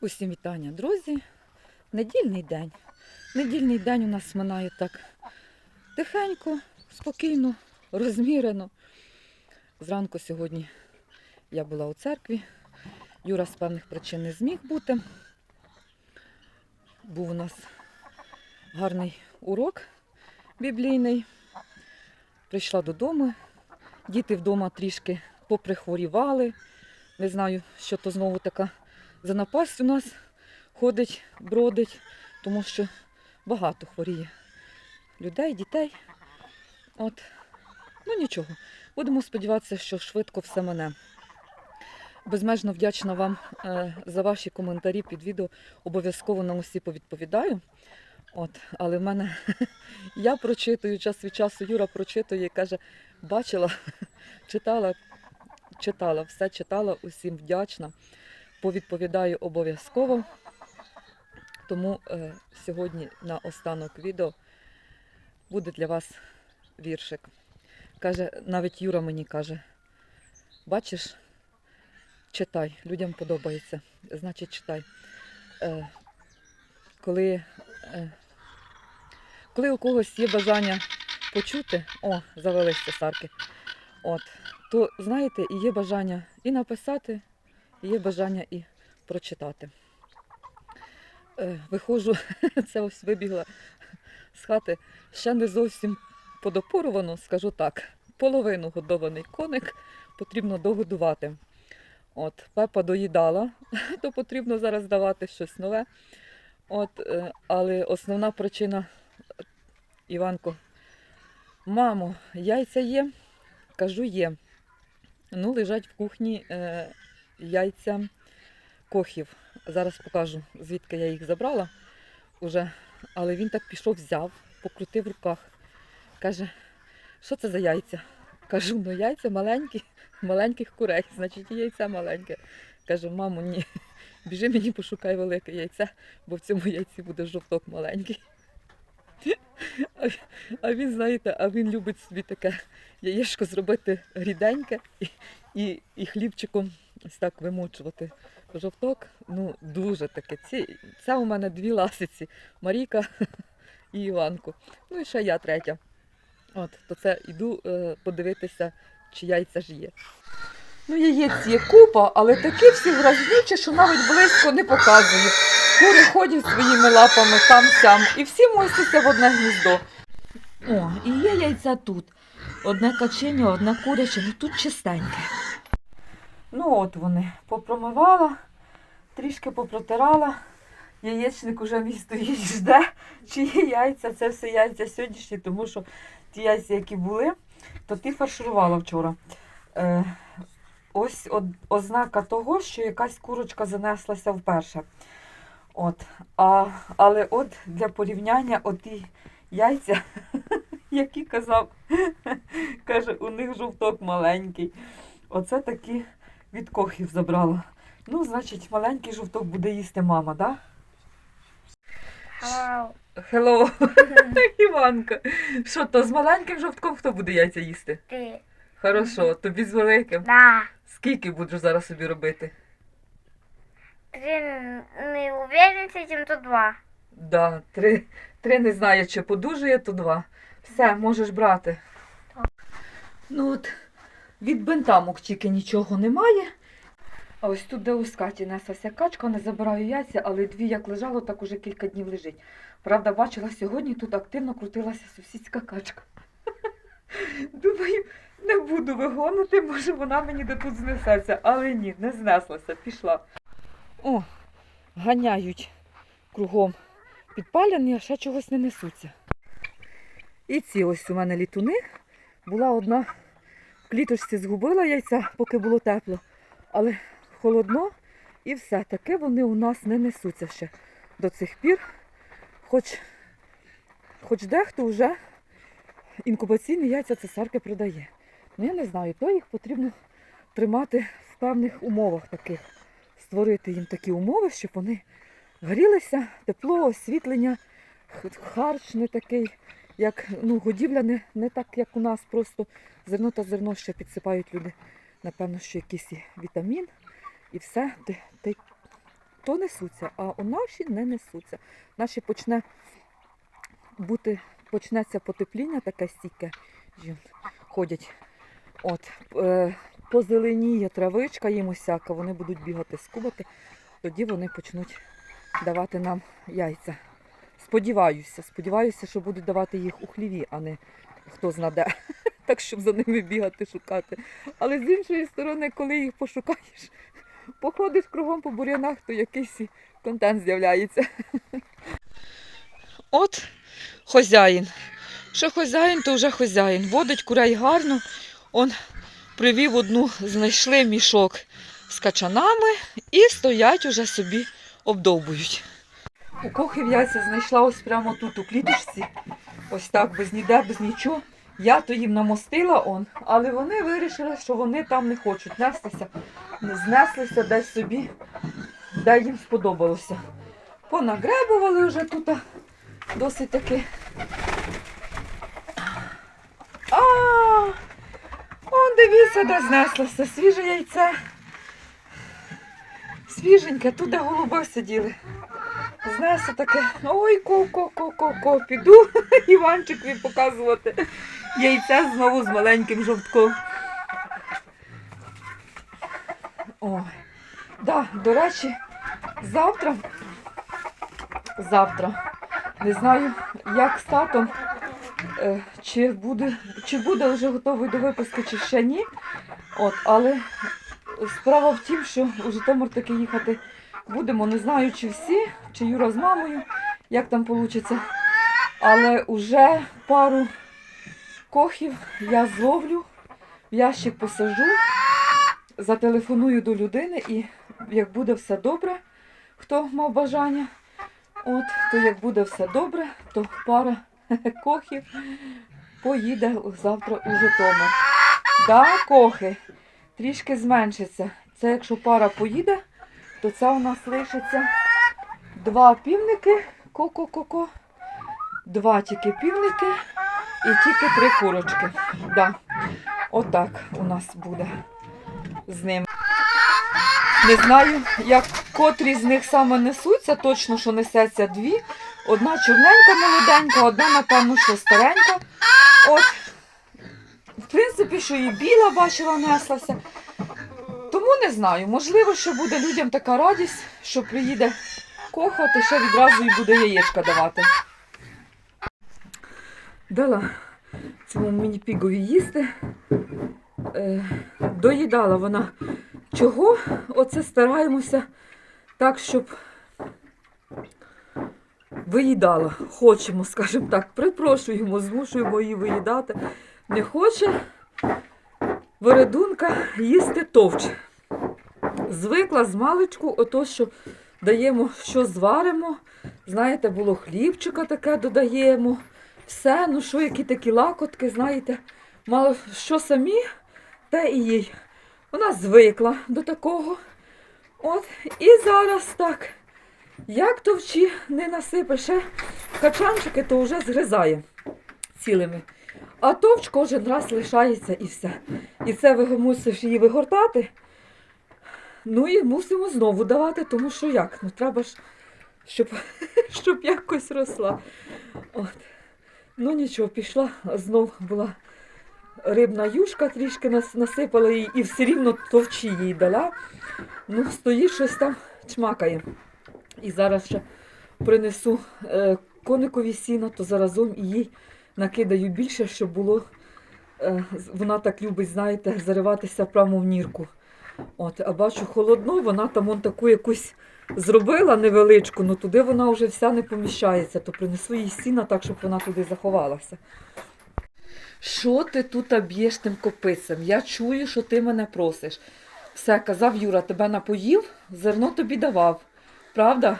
Усім вітання, друзі. Недільний день. Недільний день у нас минає так тихенько, спокійно, розмірено. Зранку сьогодні я була у церкві. Юра з певних причин не зміг бути. Був у нас гарний урок біблійний. Прийшла додому. Діти вдома трішки поприхворівали. Не знаю, що то знову така за напасть у нас ходить, бродить, тому що багато хворіє людей, дітей. От. Ну нічого. Будемо сподіватися, що швидко все мене. Безмежно вдячна вам е, за ваші коментарі під відео. Обов'язково на усі повідповідаю. От, але в мене я прочитую час від часу, Юра прочитує і каже, бачила, читала, читала, все читала, усім вдячна повідповідаю обов'язково. Тому е, сьогодні на останок відео буде для вас віршик. Каже, навіть Юра мені каже, бачиш, читай, людям подобається, значить читай. Е, коли, е, коли у когось є бажання почути, о, завелись цесарки, от, то знаєте, і є бажання і написати, є бажання і прочитати. Е, Виходжу, це ось вибігла з хати. Ще не зовсім подопорувано, скажу так. Половину годований коник потрібно догодувати. От, Пепа доїдала, то потрібно зараз давати щось нове. От, е, але основна причина, Іванко, мамо, яйця є? Кажу, є. Ну, лежать в кухні е, яйця кохів. Зараз покажу, звідки я їх забрала уже. Але він так пішов, взяв, покрутив в руках. Каже, що це за яйця? Кажу, ну яйця маленькі, маленьких курей, значить і яйця маленьке. Каже, мамо, ні, біжи мені пошукай велике яйце, бо в цьому яйці буде жовток маленький. А, він, знаєте, а він любить собі таке яєчко зробити ріденьке і, і, і хлібчиком ось так вимочувати жовток. Ну, дуже таке. Ці, це у мене дві ласиці Марійка і Іванко. Ну і ще я третя. От, то це йду е, подивитися, чи яйця ж є. Ну, яєць є купа, але такі всі вражнючі, що навіть близько не показую. Кури ходять своїми лапами там сям і всі мостяться в одне гніздо. О, і є яйця тут. Одне каченя, одне куряче, ну тут чистеньке. Ну от вони. Попромивала, трішки попротирала. Яєчник уже мій стоїть, жде, чи є яйця. Це все яйця сьогоднішні, тому що ті яйця, які були, то ти фарширувала вчора. Е, ось ознака того, що якась курочка занеслася вперше. От. А, але от для порівняння оті яйця, які казав, каже, у них жовток маленький. Оце такі від кохів забрала. Ну, значить, маленький жовток буде їсти мама, так? Hello. Да? Хелло, Іванка. Що то з маленьким жовтком хто буде яйця їсти? Ты. Хорошо, тобі з великим. Да. Скільки будеш зараз собі робити? Ты не уверен с этим, то два. Да, три, три не знаю, чи подужує, то два. Все, можеш брати. Ну от, від бентамок тільки нічого немає. А ось тут, де у скаті неслася качка, не забираю яйця, але дві як лежало, так уже кілька днів лежить. Правда, бачила сьогодні, тут активно крутилася сусідська качка. Думаю, не буду вигонити, може вона мені де тут знесеться. Але ні, не знеслася, пішла. О, ганяють кругом підпалені, а ще чогось не несуться. І ці ось у мене літуни. Була одна в кліточці згубила яйця, поки було тепло, але холодно і все. Таке вони у нас не несуться ще до цих пір. Хоч, хоч дехто вже інкубаційні яйця цесарки продає. Ну я не знаю, то їх потрібно тримати в певних умовах таких, створити їм такі умови, щоб вони грілися, тепло, освітлення, харч не такий, як ну, годівля не, не так, як у нас, просто зерно та зерно ще підсипають люди. Напевно, що якийсь вітамін і все, та й то несуться, а у наші не несуться. Наші почне бути, почнеться потепління, таке стійке. Ходять. От, е, позеленіє травичка їм усяка, вони будуть бігати, скубати, тоді вони почнуть давати нам яйця. Сподіваюся, сподіваюся, що будуть давати їх у хліві, а не хто знаде. Так, щоб за ними бігати, шукати. Але з іншої сторони, коли їх пошукаєш, походиш кругом по бур'янах, то якийсь контент з'являється. От хазяїн. Що хазяїн, то вже хазяїн. Водить курей гарно. Он привів одну, знайшли мішок з качанами і стоять уже собі обдовбують. У кохів яйця знайшла ось прямо тут, у кліточці. Ось так, без ніде, без нічого. Я то їм намостила он, але вони вирішили, що вони там не хочуть нестися, не знеслися десь собі, де їм сподобалося. Понагребували вже тут досить таки. А, он дивіться, де знеслося, свіже яйце. Свіженьке, тут де голуби сиділи. Знесе таке, ой, ко-ко-ко-ко-ко, піду Іванчикові показувати яйце знову з маленьким жовтком. Ой, да, до речі, завтра, завтра, не знаю, як з татом, е, чи буде, чи буде вже готовий до випуски, чи ще ні. От, але справа в тім, що у Житомир таки їхати будемо, не знаю, чи всі, чи Юра з мамою, як там вийде. Але вже пару кохів я зловлю, в ящик посажу, зателефоную до людини і як буде все добре, хто мав бажання, от, то як буде все добре, то пара кохів поїде завтра у Житомир. Да, кохи, трішки зменшиться. Це якщо пара поїде, то це у нас лишиться два півники, ко-ко-ко-ко, два тільки півники і тільки три курочки. Да. Отак у нас буде з ним. Не знаю, як котрі з них саме несуться, точно, що несеться дві. Одна чорненька молоденька, одна, напевно, що старенька. От, в принципі, що і біла бачила, неслася. Не знаю, можливо, що буде людям така радість, що приїде кохати, ще відразу і буде яєчка давати. Дала цьому міні-пігові їсти. Е, доїдала вона. Чого? Оце стараємося так, щоб виїдала. Хочемо, скажімо так, припрошуємо, змушуємо її виїдати. Не хоче вередунка їсти товч. Звикла з маличку, ото що даємо, що зваримо. Знаєте, було хлібчика таке додаємо. Все, ну що, які такі лакотки, знаєте, мало що самі, те і їй. Вона звикла до такого. От, і зараз так. Як товчі не насипе ще качанчики, то вже згризає цілими. А товч кожен раз лишається і все. І це ви мусиш її вигортати. Ну і мусимо знову давати, тому що як? Ну треба ж, щоб, щоб якось росла. От. Ну нічого, пішла, знов була рибна юшка, трішки нас- насипала їй і все рівно товчі їй дала. Ну, стоїть щось там чмакає. І зараз ще принесу е, коникові сіна, то заразом їй накидаю більше, щоб було. Е, вона так любить, знаєте, зариватися прямо в нірку. От, а бачу, холодно, вона там он таку якусь зробила невеличку, ну туди вона вже вся не поміщається, то принесу їй сіна так, щоб вона туди заховалася. Що ти тут б'єш тим копицем? Я чую, що ти мене просиш. Все, казав Юра, тебе напоїв, зерно тобі давав. Правда?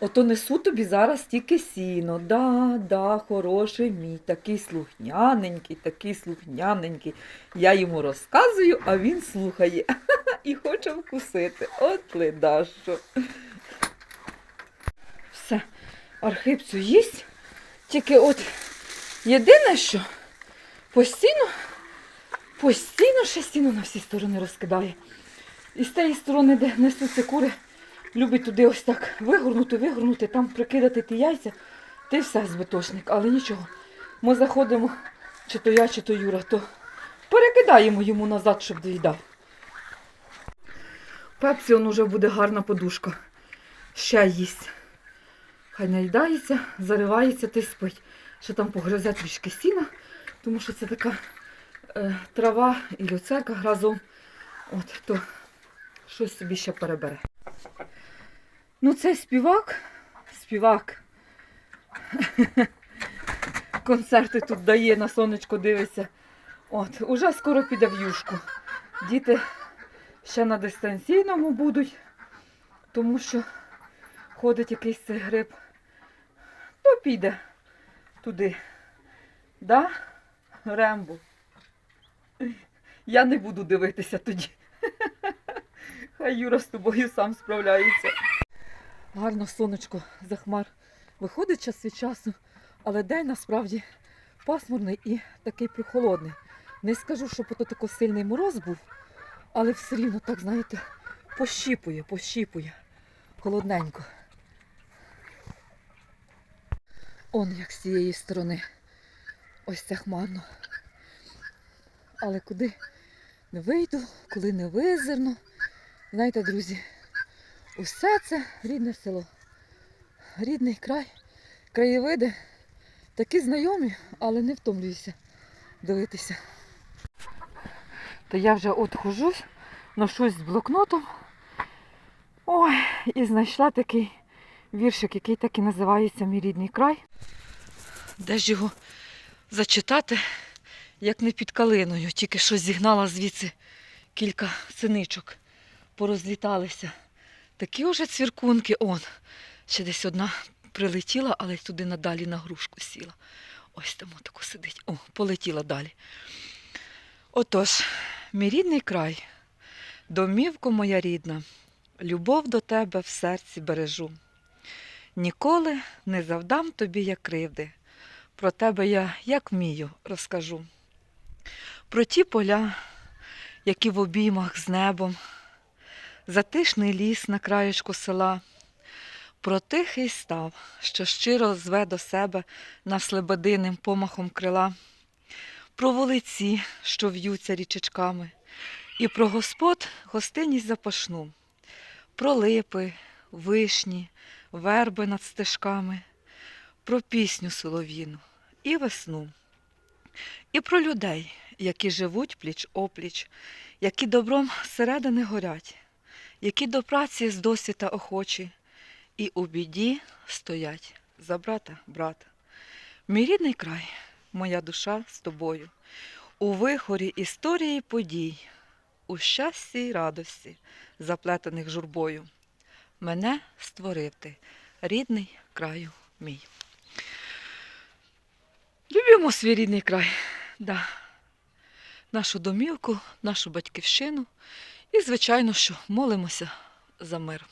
Ото несу тобі зараз тільки сіно. Да, да, хороший мій, такий слухняненький, такий слухняненький. Я йому розказую, а він слухає і хоче вкусити. От ледащо. Все, архипцю їсть. Тільки от єдине, що постійно, постійно ще стіну на всі сторони розкидає. І з тієї сторони, де несуться кури, любить туди ось так вигорнути, вигорнути, там прикидати ті яйця, ти все збитошник, але нічого. Ми заходимо, чи то я, чи то Юра, то перекидаємо йому назад, щоб доїдав. Пепсі он уже буде гарна подушка. Ще їсть. Хай наїдається, заривається й спить. Ще там погризе трішки сіна, тому що це така е, трава і люцерка разом. От, то щось собі ще перебере. Ну, це співак. Співак. Концерти тут дає, на сонечко дивиться. От, уже скоро піде в юшку. Діти ще на дистанційному будуть, тому що ходить якийсь цей гриб. То піде туди. Да? Рембо. Я не буду дивитися тоді. Хай Юра з тобою сам справляється. Гарно сонечко за хмар виходить час від часу, але день насправді пасмурний і такий прохолодний. Не скажу, що то такий сильний мороз був, але все рівно так, знаєте, пощіпує, пощіпує. Холодненько. Он як з цієї сторони. Ось це хмарно. Але куди не вийду, коли не визирну. Знаєте, друзі, усе це рідне село. Рідний край, краєвиди такі знайомі, але не втомлююся дивитися. То я вже от хожусь, ношусь з блокнотом. Ой, і знайшла такий віршик, який так і називається Мій рідний край. Де ж його зачитати, як не під калиною, тільки що зігнала звідси кілька синичок, порозліталися. Такі вже цвіркунки, он. Ще десь одна прилетіла, але туди надалі на грушку сіла. Ось там отако сидить. О, полетіла далі. Отож, мій рідний край, домівко моя рідна, любов до тебе в серці бережу. Ніколи не завдам тобі я кривди. Про тебе я, як вмію, розкажу. Про ті поля, які в обіймах з небом, затишний ліс на краєшку села, про тихий став, що щиро зве до себе нас лебединим помахом крила, про вулиці, що в'ються річечками, і про господ гостинність запашну, про липи, вишні, верби над стежками, про пісню солов'їну і весну, і про людей, які живуть пліч опліч, які добром зсередини горять, які до праці з досвіта охочі, і у біді стоять за брата брата. Мій рідний край, моя душа з тобою, у вихорі історії подій, у щасті й радості, заплетених журбою. Мене створив ти, рідний краю мій. Любимо свій рідний край, да. нашу домівку, нашу батьківщину і, звичайно, що молимося за мир.